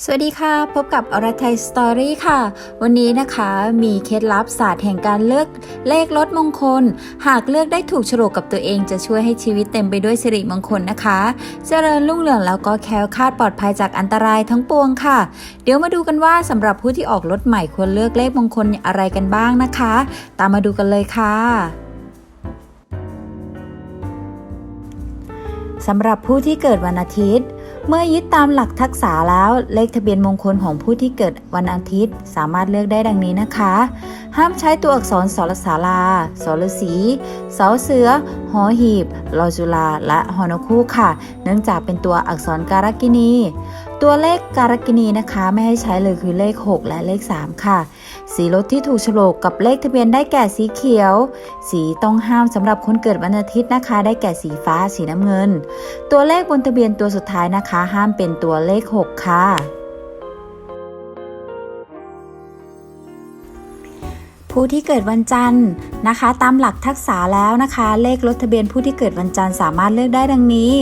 สวัสดีค่ะ พบกับอรไทยสตอรี่ค่ะ วันนี้นะคะมีเคล็ดลับศาสตร์แห่งการเลือกเลขลดมงคล หากเลือกได้ถูกฉลกกับตัวเองจะช่วยให้ชีวิตเต็มไปด้วยสิริมงคลนะคะ เจริญรุ่งเรืองแล้วก็แคล้วคลาดปลอดภัยจากอันตรายทั้งปวงค่ะ เดี๋ยวมาดูกันว่าสำหรับผู้ที่ออกรถใหม่ควรเลือกเลขมงคลอะไรกันบ้างนะคะ ตามมาดูกันเลยค่ะสำหรับผู้ที่เกิดวันอาทิตย์ เมื่อยึดตามหลักทักษะแล้วเลขทะเบียนมงคลของผู้ที่เกิดวันอาทิตย์ สามารถเลือกได้ดังนี้นะคะ ห้ามใช้ตัวอักษรสรสาลาสรสีเสาเสือ หอหีบ ลอจุลา และหอนคู่ค่ะ เนื่องจากเป็นตัวอักษรการกินี ตัวเลขการกินีนะคะไม่ให้ใช้เลยคือเลข 6 และเลข 3 ค่ะ สีรถที่ถูกโฉลกกับเลขทะเบียนได้แก่สีเขียว สีต้องห้ามสำหรับคนเกิดวันอาทิตย์นะคะ ได้แก่สีฟ้าสีน้ำเงิน ตัวเลขบนทะเบียนตัวสุดท้ายนะคะ ห้ามเป็นตัวเลข 6 ค่ะ ผู้ที่เกิดวันจันทร์นะคะ ตามหลักทักษะแล้วนะคะ เลขรถทะเบียนผู้ที่เกิดวันจันทร์สามารถเลือกได้ดังนี้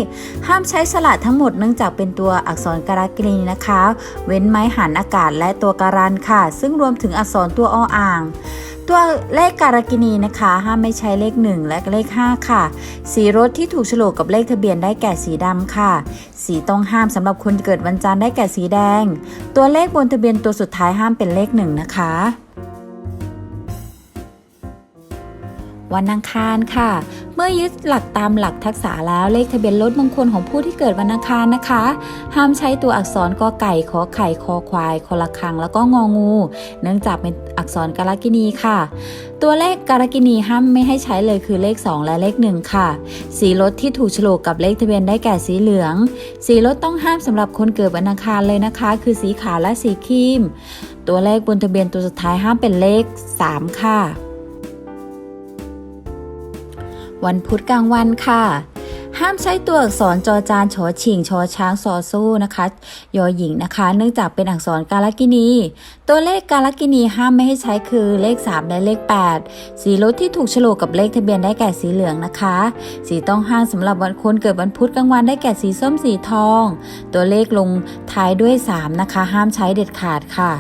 ห้ามใช้สระทั้งหมดเนื่องจากเป็นตัวอักษรการากรีนะคะ เว้นไม้หันอากาศและตัวการันค่ะ ซึ่งรวมถึงอักษรตัวออ่าง ตัวเลขการากินีนะคะ ห้ามไม่ใช้เลข 1 และเลข 5 ค่ะ สีรถที่ถูกฉลกกับเลขทะเบียนได้แก่สีดำค่ะ สีต้องห้ามสำหรับคนเกิดวันจันทร์ได้แก่สีแดง ตัวเลขบนทะเบียนตัวสุดท้ายห้ามเป็นเลข 1 นะคะ วันอังคารค่ะ เมื่อยึดหลักตามหลักทักษะแล้วเลขทะเบียนรถมงคลของผู้ที่เกิดวันอังคารนะคะ ห้ามใช้ตัวอักษรกอไก่ขอไข่คอควายคอละคังแล้วก็งองู เนื่องจากเป็นอักษรการกินีค่ะ ตัวเลขการกินีห้ามไม่ให้ใช้เลยคือเลข 2 และเลข 1 ค่ะ สีรถที่ถูกโฉลกกับเลขทะเบียนได้แก่สีเหลือง สีรถต้องห้ามสำหรับคนเกิดวันอังคารเลยนะคะ คือสีขาวและสีครีม ตัวเลขบนทะเบียนตัวสุดท้ายห้ามเป็นเลข 3 ค่ะ วันพุธกลางวันค่ะ ห้ามใช้ตัวอักษรจอจานชอชิงชอช้างซอสู้นะคะยอหญิงนะคะ เนื่องจากเป็นอักษรการกินี ตัวเลขการกินีห้ามไม่ให้ใช้คือเลข 3 และเลข 8 สีรถที่ถูกโฉลกกับเลขทะเบียนได้แก่สีเหลืองนะคะ สีต้องห้ามสำหรับวันคนเกิดวันพุธกลางวันได้แก่สีส้มสีทอง ตัวเลขลงท้ายด้วย 3 นะคะ ห้ามใช้เด็ดขาดค่ะ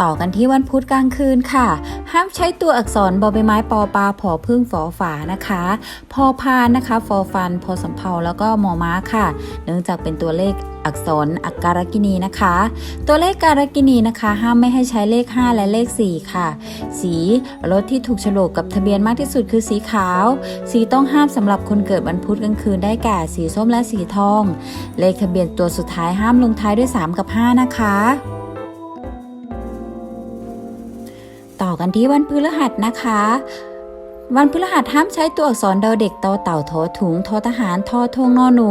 ต่อกันที่วันพุธกลางคืนค่ะ ห้ามใช้ตัวอักษรบอใบไม้ปอปลาผอพึ่งฝอฝานะคะ พอพานนะคะ ฟอฟัน พอสำเภาแล้วก็มอม้าค่ะ เนื่องจากเป็นตัวเลขอักษรอักการกินีนะคะ ตัวเลขการกินีนะคะ ห้ามไม่ให้ใช้เลข 5 และเลข 4 ค่ะ สีรถที่ถูกโฉลกกับทะเบียนมากที่สุดคือสีขาว สีต้องห้ามสำหรับคนเกิดวันพุธกลางคืนได้แก่สีส้มและสีทอง เลขทะเบียนตัวสุดท้ายห้ามลงท้ายด้วย 3 กับ 5 นะคะ กันที่วันพฤหัสนะคะ วันพฤหัสห้ามใช้ตัวอักษรเดอเด็กตอเต่าทอถุงทอทหารทอทงนอหนู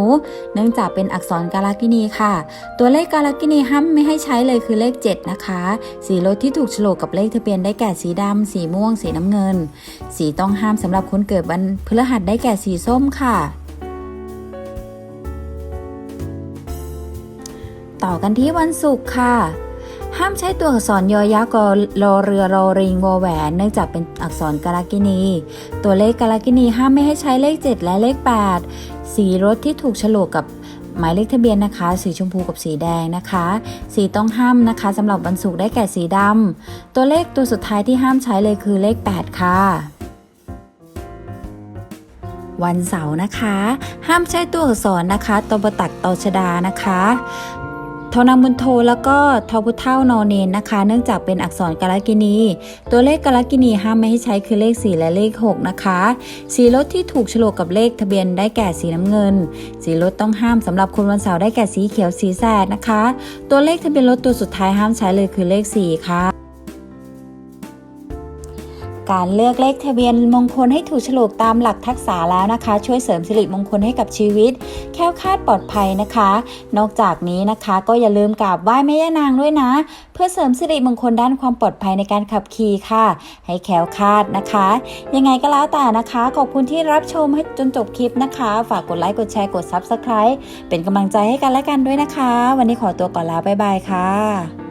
เนื่องจากเป็นอักษรการากินีค่ะ ตัวเลขการากินีห้ามไม่ให้ใช้เลยคือเลข 7 นะคะ สีรถที่ถูกโฉลกกับเลขทะเบียนได้แก่สีดำสีม่วง สีน้ำเงิน สีต้องห้ามสำหรับคนเกิดวันพฤหัสได้แก่สีส้มค่ะต่อกันที่วันศุกร์ค่ะามใช้ตัวอักษรยอยักษ์กอรอเรือรอริงวอแหวน เนื่องจากเป็นอักษรการากินี ตัวเลขการากินีห้ามไม่ให้ใช้เลข 7 และเลข 8 สีรถที่ถูกฉลกกับหมายเลขทะเบียนนะคะ สีชมพูกับสีแดงนะคะ สีต้องห้ามนะคะสำหรับวันศุกร์ได้แก่สีดำตัวเลขตัวสุดท้ายที่ห้ามใช้เลยคือเลข 8 ค่ะวันเสาร์นะคะ ห้ามใช้ตัวอักษรนะคะตบตักตอชดานะคะ ทอนามุนโทแล้วก็ทอพุเท่านอเนนนะคะ เนื่องจากเป็นอักษรกาลกินี ตัวเลขกาลกินีห้ามไม่ให้ใช้คือเลข 4 และเลข 6 นะคะ สีรถที่ถูกฉลกกับเลขทะเบียนได้แก่สีน้ำเงิน สีรถต้องห้ามสำหรับคนวันเสาร์ได้แก่สีเขียวสีแสดนะคะ ตัวเลขทะเบียนรถตัวสุดท้ายห้ามใช้เลยคือเลข 4 ค่ะ การเลือกเลขทะเบียนมงคลให้ถูกฉลกตามหลักทักษะแล้วนะคะ ช่วยเสริมสิริมงคลให้กับชีวิต แคล้วคาดปลอดภัยนะคะ นอกจากนี้นะคะก็อย่าลืมกราบไหว้แม่ย่านางด้วยนะ เพื่อเสริมสิริมงคลด้านความปลอดภัยในการขับขี่ค่ะ ให้แคล้วคาดนะคะ ยังไงก็แล้วแต่นะคะ ขอบคุณที่รับชมให้จนจบคลิปนะคะ ฝากกดไลค์กดแชร์กด Subscribe เป็นกำลังใจให้กันและกันด้วยนะคะ วันนี้ขอตัวก่อนลาบ๊ายบายค่ะ